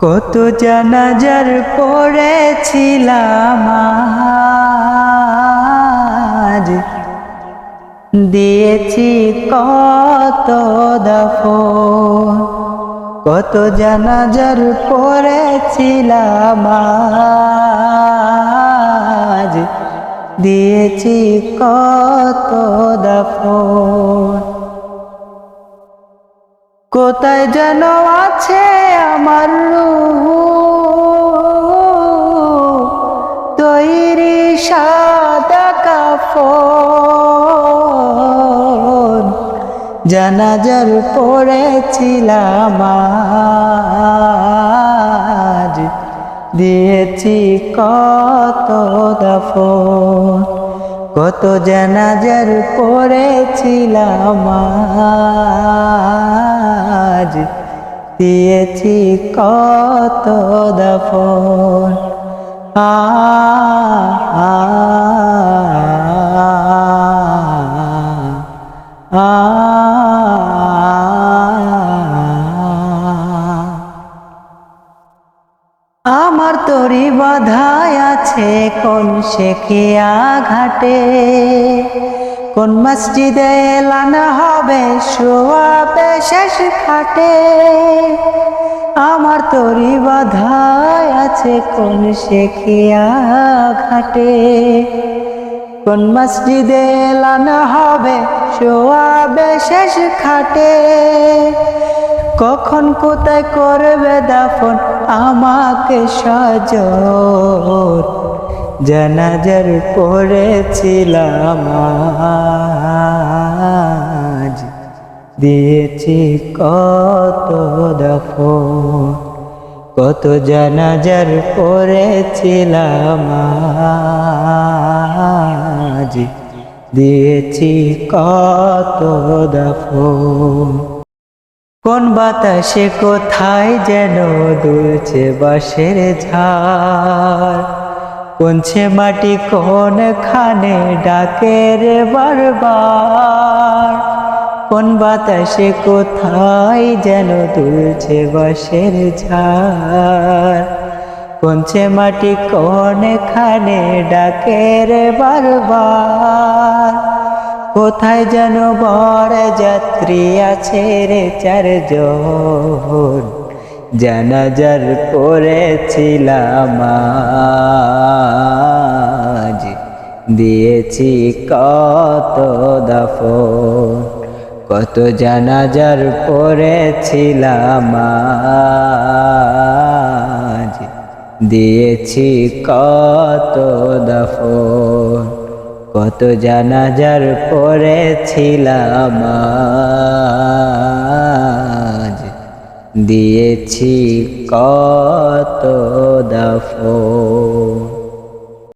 কত জানাজার পড়েছিলাম আজ। দিয়েছি কত দফন কত জানাজার পড়েছিলাম আজ। দিয়েছি কত দফন কোথায় যেন আছে আমার রূহ তৈরি সাদা কাফন, জানাজার পড়েছিলাম আজ। দিয়েছি কত দফন, কত জানাজার পড়েছিলাম আজ। দিয়েছি কত দফন। আ আমার তরি বাধায় আছে কোন শেখিয়া ঘাটে? কোন মসজিদে লানা হবে? শোয়াবে শেষ খাটে। আমার তরি বাধায় আছে কোন শেখিয়া ঘাটে। কোন মসজিদে লানা হবে? শোয়াবে শেষ খাটে। কখন কোথায় করবে দাফন আমাকে সজর জানাজার পড়েছিলাম দিয়েছি কত দফন, কত জানাজার পড়েছিলাম দিয়েছি কত দফন, কোন বাতাসে কোথায় যেন দুলছে বাঁশের ঝাড়। কোনছে মাটি কোন খানে ডাকে রে বারবার? কোন বাতাসে কোথায় যেন দুলছে বাঁশের ঝাড়? কোনছে মাটি কোন খানে ডাকে রে বারবার? কোথায় যেন বড় যাত্রী আছে রে চারজন? জানাজার আজ দিয়েছি কত দফন, কত জানাজার পড়েছিলাম দিয়েছি কত দফন, কত জানাজার পড়েছিলাম দিয়েছি কত দফন।